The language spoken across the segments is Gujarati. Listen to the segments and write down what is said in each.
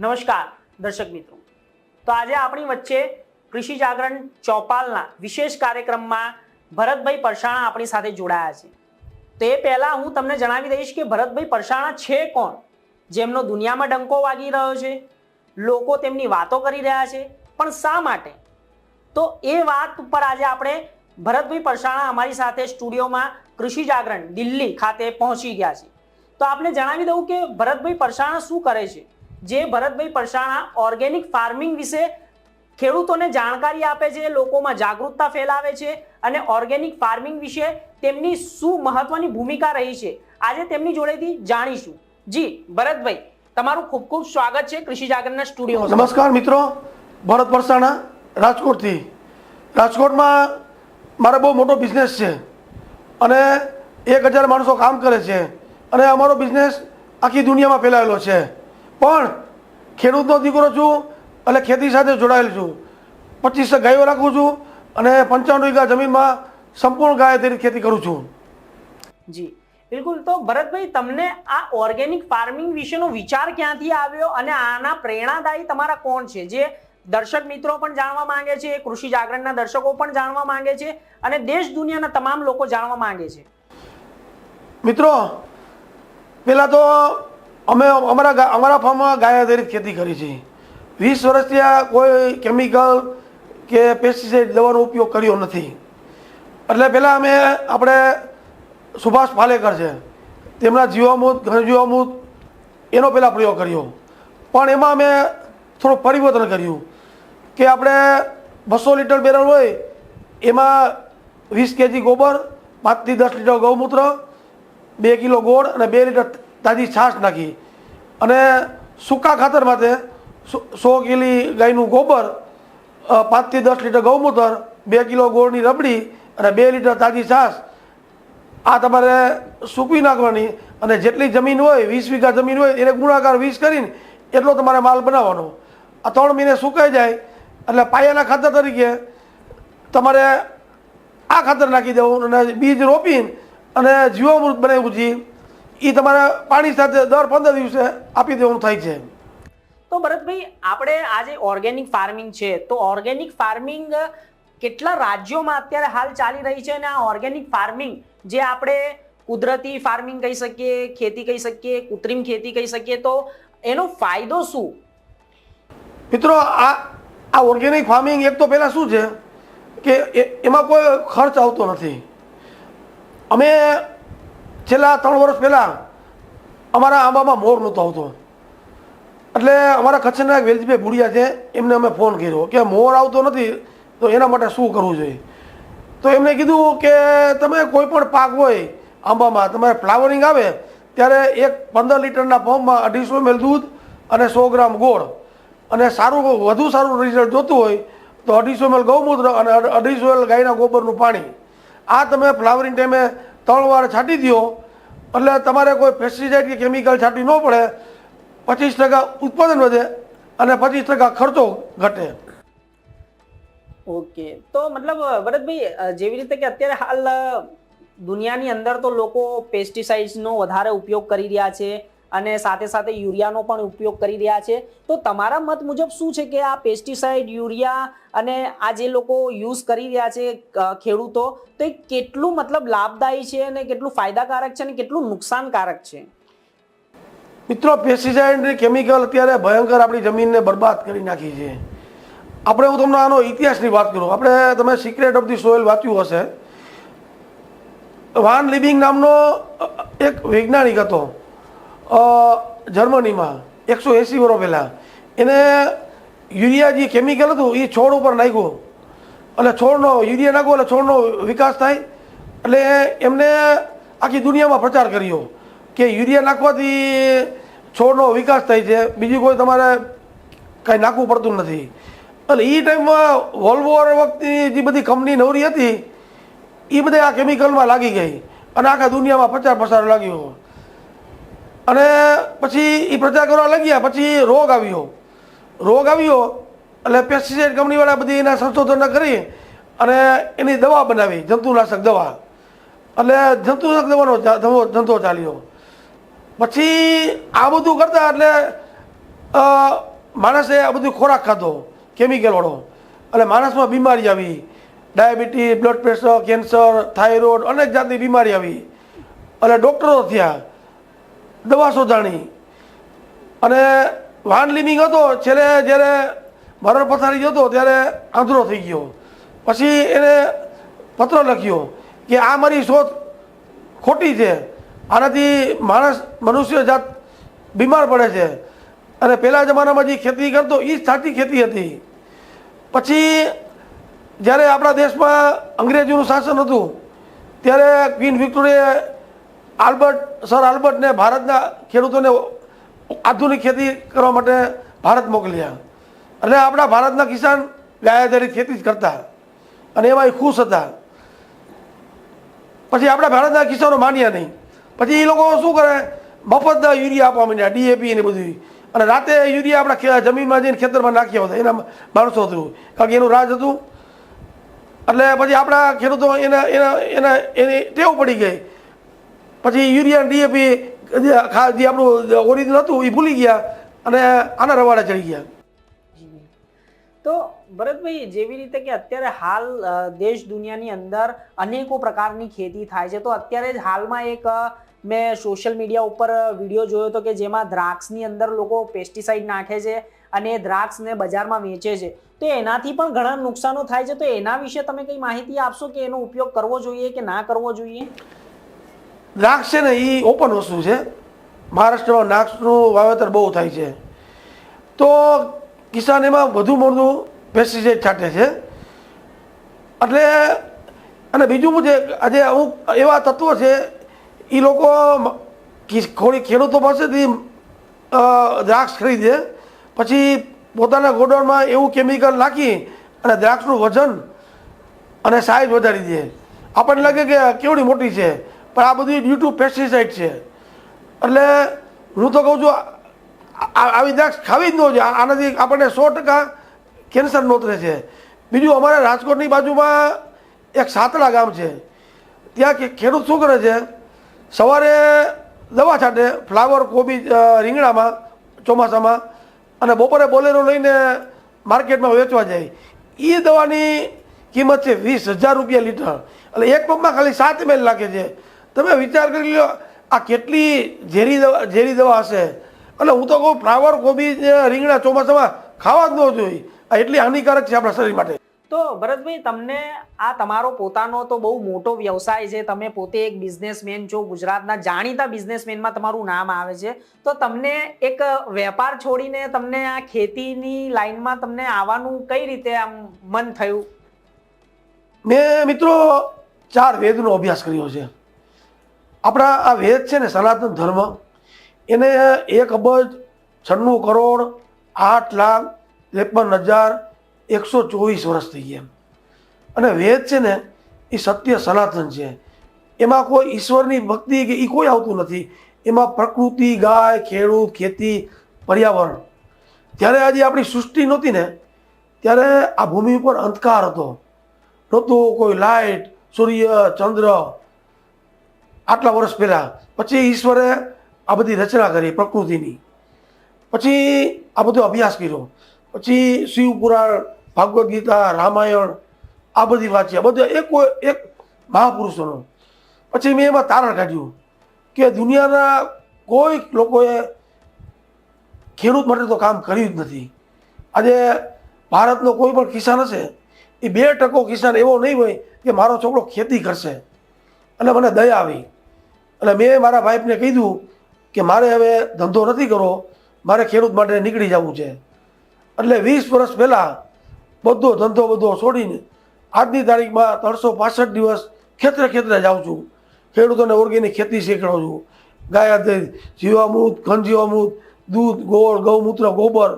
નમસ્કાર, દર્શક મિત્રો. તો આજે આપણી વચ્ચે કૃષિ જાગરણ ચોપાલના વિશેષ કાર્યક્રમમાં ભરતભાઈ પરસાણા આપણી સાથે જોડાયા છે. તો પહેલા હું તમને જણાવી દઈશ કે ભરતભાઈ પરસાણા છે કોણ? જેમનો દુનિયામાં ડંકો વાગી રહ્યો છે, લોકો તેમની વાતો કરી રહ્યા છે, પણ શા માટે? તો એ વાત ઉપર આજે આપણે ભરતભાઈ પરસાણા અમારી સાથે સ્ટુડિયોમાં કૃષિ જાગરણ દિલ્હી ખાતે પહોંચી ગયા છે. તો આપણે જણાવી દઉં કે ભરતભાઈ પરસાણા શું કરે છે? જે ભરતભાઈ પરસાણા ઓર્ગેનિક ફાર્મિંગ વિશે ખેડૂતોને જાણકારી આપે છે, લોકોમાં જાગૃતતા ફેલાવે છે અને ઓર્ગેનિક ફાર્મિંગ વિશે તેમની શું મહત્વની ભૂમિકા રહી છે, આજે તેમની જોડેથી જાણીશું. જી, ભરતભાઈ, તમારું ખૂબ ખૂબ સ્વાગત છે કૃષિ જાગરણના સ્ટુડિયો નમસ્કાર મિત્રો, ભરત પરસાણા, રાજકોટથી. રાજકોટમાં મારો બહુ મોટો બિઝનેસ છે અને એક હજાર માણસો કામ કરે છે અને અમારો બિઝનેસ આખી દુનિયામાં ફેલાયેલો છે. પણ ખેડૂતનો દીકરો છું એટલે ખેતી સાથે જોડાયેલ છું. પચીસ ગાયો રાખું છું અને પંચાણું વીઘા જમીનમાં સંપૂર્ણ ગાય તેની ખેતી કરું છું. જી બિલકુલ. તો ભરતભાઈ તમને આ ઓર્ગેનિક ફાર્મિંગ વિશેનો વિચાર ક્યાંથી આવ્યો અને આના પ્રેરણાદાયી તમારા કોણ છે? જે દર્શક મિત્રો પણ જાણવા માંગે છે કૃષિ જાગરણના દર્શકો પણ જાણવા માંગે છે અને દેશ દુનિયાના તમામ લોકો જાણવા માંગે છે. મિત્રો પહેલાં તો અમે અમારા અમારા ફાર્મમાં ગાય આધારિત ખેતી કરી છે. વીસ વર્ષથી આ કોઈ કેમિકલ કે પેસ્ટિસાઇડ દવાનો ઉપયોગ કર્યો નથી. એટલે પહેલાં અમે આપણે સુભાષ પાલેકર છે. તેમના જીવામૃત ઘનજીવામૂત એનો પહેલાં પ્રયોગ કર્યો. પણ એમાં અમે થોડું પરિવર્તન કર્યું કે આપણે બસો લીટર બેરલ હોય, એમાં વીસ કેજી ગોબર, પાંચથી દસ લીટર ગૌમૂત્ર, બે કિલો ગોળ અને બે લીટર તાજી છાશ નાખી. અને સૂકા ખાતર માટે સો- કિલી ગાયનું ગોબર પાંચથી દસ લીટર ગૌમૂત્ર, બે કિલો ગોળની રબડી અને બે લીટર તાજી છાશ. આ તમારે સૂકવી નાખવાની અને જેટલી જમીન હોય, વીસ વીઘા જમીન હોય, એને ગુણાકાર વીસ કરીને એટલો તમારે માલ બનાવવાનો. આ ત્રણ મહિને સુકાઈ જાય, એટલે પાયાના ખાતર તરીકે તમારે આ ખાતર નાખી દેવું અને બીજ રોપીને અને જીવામૃત બનાવ્યું છે એ તમારે પાણી સાથે દર પંદર દિવસે આપી દેવાનું થાય છે. તો ભરતભાઈ આપણે આજે ઓર્ગેનિક ફાર્મિંગ છે તો ઓર્ગેનિક ફાર્મિંગ કેટલા રાજ્યોમાં અત્યારે હાલ ચાલી રહી છે અને આ ઓર્ગેનિક ફાર્મિંગ જે આપણે કુદરતી ફાર્મિંગ કહી શકીએ ખેતી કહી શકીએ કૃત્રિમ ખેતી કહી શકીએ તો એનો ફાયદો શું? મિત્રો આ આ ઓર્ગેનિક ફાર્મિંગ એક તો પહેલાં શું છે કે એમાં કોઈ ખર્ચ આવતો નથી. અમે છેલ્લા ત્રણ વર્ષ પહેલાં અમારા આંબામાં મોર નહોતો આવતો. એટલે અમારા કચ્છના એક વેલજીભાઈ ભુડિયા છે, એમને અમે ફોન કર્યો કે મોર આવતો નથી, તો એના માટે શું કરવું જોઈએ? તો એમને કીધું કે તમે કોઈ પણ પાક હોય આંબામાં, તમારે ફ્લાવરિંગ આવે, ત્યારે એક પંદર લીટરના પંપમાં અઢીસો એમએલ દૂધ અને સો ગ્રામ ગોળ. અને સારું વધુ સારું રિઝલ્ટ જોતું હોય, તો અઢીસો એમએલ ગૌમૂત્ર અને અઢીસો એલ ગાયના ગોબરનું પાણી. આ તમે ફ્લાવરિંગ ટાઈમે ત્રણ વાર છાંટી દો એટલે તમારે કોઈ પેસ્ટિસાઇડ કે કેમિકલ છાંટવી ન પડે. પચીસ ટકા ઉત્પાદન વધે અને પચીસ ટકા ખર્ચો ઘટે. ઓકે. તો મતલબ, ભરતભાઈ જેવી રીતે કે અત્યારે હાલ દુનિયાની અંદર તો લોકો પેસ્ટિસાઇડ્સનો વધારે ઉપયોગ કરી રહ્યા છે. અને સાથે સાથે યુરિયાનો પણ ઉપયોગ કરી રહ્યા છે. તો તમારા મત મુજબ શું છે કે આ પેસ્ટિસાઇડ યુરિયા અને આ જે લોકો યુઝ કરી રહ્યા છે ખેડૂતો, તો એ કેટલું મતલબ લાભદાયી છે અને કેટલું ફાયદાકારક છે અને કેટલું નુકસાનકારક છે? મિત્રો પેસ્ટિસાઇડ કેમિકલ અત્યારે ભયંકર આપણી જમીનને બરબાદ કરી નાખી છે. આપણે હું તમને આનો ઇતિહાસની વાત કરું. આપણે, તમે સિક્રેટ ઓફ ધી સોઇલ વાંચ્યું હશે. વાન લિવિંગ નામનો એક વૈજ્ઞાનિક હતો. જર્મનીમાં, એકસો એંસી વર્ષ પહેલાં. એને યુરિયા જે કેમિકલ હતું, એ છોડ ઉપર નાખ્યું. એટલે છોડનો યુરિયા નાખો, એટલે છોડનો વિકાસ થાય. એટલે એમને આખી દુનિયામાં પ્રચાર કર્યો કે યુરિયા નાખવાથી છોડનો વિકાસ થાય છે. બીજું કોઈ તમારે કાંઈ નાખવું પડતું નથી. એટલે એ ટાઈમમાં વોલ્વોર વખતની જે બધી કંપની નવરી હતી એ બધા આ કેમિકલમાં લાગી ગઈ. અને આખા દુનિયામાં પ્રચાર પ્રસાર લાગ્યો. અને પછી એ પ્રચાર કરવા લાગ્યા પછી રોગ આવ્યો. રોગ આવ્યો એટલે પેસ્ટિસાઇડ કંપનીવાળા બધી એના સંશોધન કરી અને એની દવા બનાવી, જંતુનાશક દવા. એટલે જંતુનાશક દવાનો ધંધો ચાલ્યો. પછી આ બધું કરતા એટલે માણસે આ બધું ખોરાક ખાધો કેમિકલવાળો એટલે માણસમાં બીમારી આવી. Diabetes, blood pressure, cancer, thyroid, અનેક જાતની બીમારી આવી. અને ડૉક્ટરો થયા. દવા શોધાણી. અને વાન લિમિંગ હતો, છેલ્લે જ્યારે મરણ પથારી હતો ત્યારે આંધળો થઈ ગયો. પછી એને પત્ર લખ્યો કે આ મારી શોધ ખોટી છે. આનાથી માણસ, મનુષ્ય જાત બીમાર પડે છે. અને પહેલાં જમાનામાં જે ખેતી કરતો એ જ સાચી ખેતી હતી. પછી જ્યારે આપણા દેશમાં અંગ્રેજોનું શાસન હતું, ત્યારે ક્વીન વિક્ટોરિયાએ આલ્બર્ટ, સર આલ્બર્ટને ભારતના ખેડૂતોને આધુનિક ખેતી કરવા માટે ભારત મોકલ્યા. અને આપણા ભારતના કિસાન ગાયાધારી ખેતી જ કરતા. અને એમાં એ ખુશ હતા. પછી આપણા ભારતના કિસાનો માન્યા નહીં. પછી એ લોકો શું કરે? મફતના યુરિયા આપવા માંડ્યા ડીએપી ને બધું અને રાતે યુરિયા આપણા જમીનમાં જઈને ખેતરમાં નાખ્યા હતા. એના માણસો હતું. કારણ કે એનું રાજ હતું. એટલે પછી આપણા ખેડૂતો એના એના એના, એની ટેવ પડી ગઈ. પછી યુરિયા ડીએપી, જે આપણું ઓરિજિનલ હતું એ ભૂલી ગયા અને આના રવાડા ચડી ગયા. તો ભરતભાઈ, જેવી રીતે કે અત્યારે હાલ દેશ દુનિયાની અંદર અનેકો પ્રકારની ખેતી થાય છે, તો અત્યારે જ હાલમાં એક મેં સોશિયલ મીડિયા ઉપર વીડિયો જોયો હતો કે જેમાં દ્રાક્ષની અંદર લોકો પેસ્ટિસાઇડ નાખે છે અને દ્રાક્ષને બજારમાં વેચે છે. તો એનાથી પણ ઘણા નુકસાનો થાય છે, તો એના વિશે તમે કંઈ માહિતી આપશો કે એનો ઉપયોગ કરવો જોઈએ કે ના કરવો જોઈએ? દ્રાક્ષ છે ને એ ઓપન વસ્તુ છે. મહારાષ્ટ્રમાં દ્રાક્ષનું વાવેતર બહુ થાય છે. તો કિસાન એમાં વધુ મોડું પેસ્ટિસાઇડ છાંટે છે. એટલે અને બીજું છે આજે અમુક એવા તત્વો છે એ લોકો થોડી ખોડી ખેડૂતો પાસેથી દ્રાક્ષ ખરીદે. પછી પોતાના ગોડાઉનમાં એવું કેમિકલ નાખી અને દ્રાક્ષનું વજન અને સાઇઝ વધારી દે. આપણને લાગે કે કેવડી મોટી છે. પણ આ બધી ડ્યુ ટુ પેસ્ટિસાઇડ છે. એટલે હું તો કહું છું આવી દ્રાક્ષ ખાવી જ ન જોઈએ. આનાથી આપણને સો ટકા કેન્સર નોતરે છે. બીજું અમારા રાજકોટની બાજુમાં એક સાતડા ગામ છે. ત્યાં ખેડૂત શું કરે છે? સવારે દવા છાંટે, ફ્લાવર કોબી રીંગણામાં, ચોમાસામાં, અને બપોરે બોલેરો લઈને માર્કેટમાં વેચવા જાય. એ દવાની કિંમત છે વીસ હજાર રૂપિયા લીટર. એટલે એક પંપમાં ખાલી સાત મેલ નાખે છે. તમે વિચાર કરી લો આ કેટલી ઝેરી દવા ઝેરી દવા હશે? એટલે હું તો કહું ફ્લાવર કોબી રીંગણા ચોમાસામાં ખાવા જ ન જોઈએ. આ એટલી હાનિકારક છે આપણા શરીર માટે. તો ભરતભાઈ તમને આ તમારો પોતાનો તો બહુ મોટો વ્યવસાય છે. તમે પોતે એક બિઝનેસમેન છો ગુજરાતના જાણીતા બિઝનેસમેનમાં તમારું નામ આવે છે. તો તમને એક વેપાર છોડીને તમને આ ખેતીની લાઈનમાં તમને આવવાનું કઈ રીતે આમ મન થયું? મેં મિત્રો ચાર વેદનો અભ્યાસ કર્યો છે. આપણા આ વેદ છે ને, સનાતન ધર્મ, એને એક અબજ છન્નું કરોડ આઠ લાખ ત્રેપન હજાર એકસો ચોવીસ વર્ષ થઈ ગયા. અને વેદ છે ને, એ સત્ય સનાતન છે. એમાં કોઈ ઈશ્વરની ભક્તિ કે એ કોઈ આવતું નથી. એમાં પ્રકૃતિ, ગાય, ખેડૂત, ખેતી, પર્યાવરણ. ત્યારે આજે આપણી સૃષ્ટિ નહોતી ને, ત્યારે આ ભૂમિ ઉપર અંધકાર હતો. નહોતું કોઈ લાઇટ સૂર્ય, ચંદ્ર આટલા વર્ષ પહેલાં. પછી ઈશ્વરે આ બધી રચના કરી પ્રકૃતિની. પછી આ બધો અભ્યાસ કર્યો. પછી શિવપુરાણ ભગવદ્ ગીતા, રામાયણ, આ બધી વાંચ્યા. બધા એક એક મહાપુરુષોનો. પછી મેં એમાં તારણ કાઢ્યું કે દુનિયાના કોઈ લોકોએ ખેડૂત માટે તો કામ કર્યું જ નથી. આજે ભારતનો કોઈ પણ કિસાન હશે, એ બે ટકો કિસાન એવો નહીં હોય કે મારો છોકરો ખેતી કરશે. અને મને દયા આવી. એટલે મેં મારા વાઈફને કીધું કે મારે હવે ધંધો નથી કરવો, મારે ખેડૂત માટે નીકળી જવું છે. એટલે વીસ વર્ષ પહેલાં બધો ધંધો બધો છોડીને આજની તારીખમાં ત્રણસો પાસઠ દિવસ ખેતરે ખેતરે જાઉં છું. ખેડૂતોને ઓર્ગેનિક ખેતી શીખવાડું છું. ગાય જીવામૃત ઘન જીવામૃત દૂધ, ગોળ, ગૌમૂત્ર, ગોબર.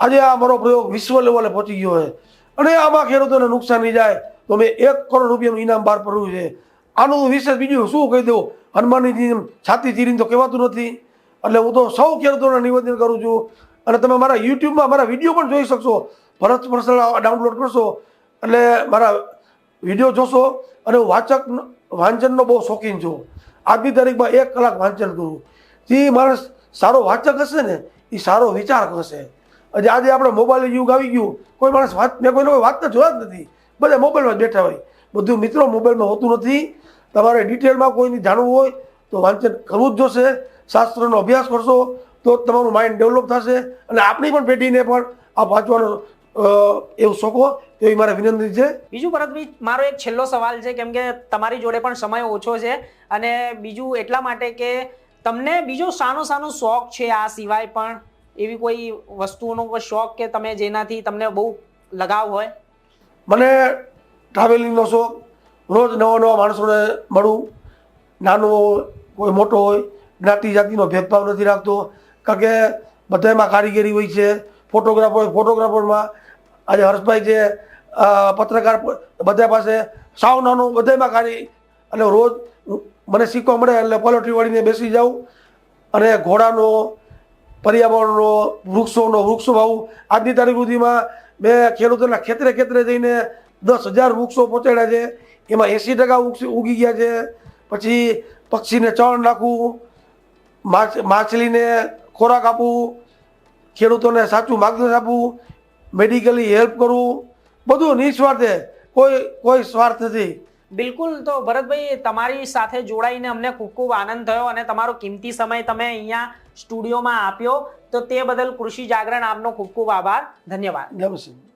આજે આ મારો પ્રયોગ વિશ્વ લેવલે પહોંચી ગયો છે. અને આમાં ખેડૂતોને નુકસાન નહીં જાય તો મેં એક કરોડ રૂપિયાનું ઇનામ બહાર પડ્યું છે. આનું વિશેષ બીજું શું કહી દઉં હનુમાનજી છાતી ચીરીને તો કહેવાતું નથી. એટલે હું તો સૌ ખેડૂતોને નિવેદન કરું છું. અને તમે મારા યુટ્યુબમાં મારા વીડિયો પણ જોઈ શકશો. ભરત પર્સનલ ડાઉનલોડ કરશો. એટલે મારા વીડિયો જોશો. અને હું વાચક વાંચનનો બહુ શોખીન છું. આજની તારીખમાં એક કલાક વાંચન કરું. જે માણસ સારો વાચક હશે ને, એ સારો વિચાર હશે. આજે આજે આપણે મોબાઈલ યુગ આવી ગયું. કોઈ માણસ વાત, મેં કોઈને કોઈ તો જોયા જ નથી. બધા મોબાઈલમાં જ બેઠા હોય. બધું મિત્રો મોબાઈલમાં હોતું નથી. તમારે ડિટેલમાં કોઈને જાણવું હોય તો વાંચન કરવું જ જોશે. શાસ્ત્રનો અભ્યાસ કરશો તો તમારું માઇન્ડ ડેવલપ થશે અને આપણી પણ પેઢીને પણ આ વાંચવાનો એવું શોખો એવી મારે વિનંતી છે. બીજું ભરતભાઈ મારો એક છેલ્લો સવાલ છે કેમ કે તમારી જોડે પણ સમય ઓછો છે અને બીજું એટલા માટે કે તમને બીજો સાનો સાનો શોખ છે આ સિવાય પણ એવી કોઈ વસ્તુઓનો શોખ કે તમે જેનાથી તમને બહુ લગાવ હોય? મને ટ્રાવેલિંગનો શોખ. રોજ નવા નવા માણસોને મળું. નાનો હોય કોઈ મોટો હોય, જ્ઞાતિ જાતિનો ભેદભાવ નથી રાખતો. કારણ કે બધામાં કારીગરી હોય છે. ફોટોગ્રાફર ફોટોગ્રાફરમાં આજે હર્ષભાઈ છે પત્રકાર બધા પાસે સાવ નાનું બધામાં કારી અને રોજ મને શીખવા મળે એટલે પોલોટ્રી વળીને બેસી જાઉં. અને ઘોડાનો, પર્યાવરણનો, વૃક્ષોનો વૃક્ષો ભાવ આજની તારીખ સુધીમાં મેં ખેડૂતોના ખેતરે ખેતરે જઈને દસ હજાર વૃક્ષો પહોંચાડ્યા છે. એમાં એંસી ટકા વૃક્ષ ઉગી ગયા છે. પછી પક્ષીને ચણ નાખવું માછ માછલીને ખોરાક આપવું ખેડૂતોને સાચું માર્ગદર્શન આપવું મેડિકલી હેલ્પ કરવું બધું નિસ્વાર્થે. કોઈ કોઈ સ્વાર્થ નથી. બિલકુલ. તો ભરતભાઈ તમારી સાથે જોડાઈને અમને ખૂબ ખૂબ આનંદ થયો અને તમારો કિંમતી સમય તમે અહીંયા સ્ટુડિયોમાં આપ્યો. તો તે બદલ કૃષિ જાગરણ આપનો ખૂબ ખૂબ આભાર. ધન્યવાદ. શ્રી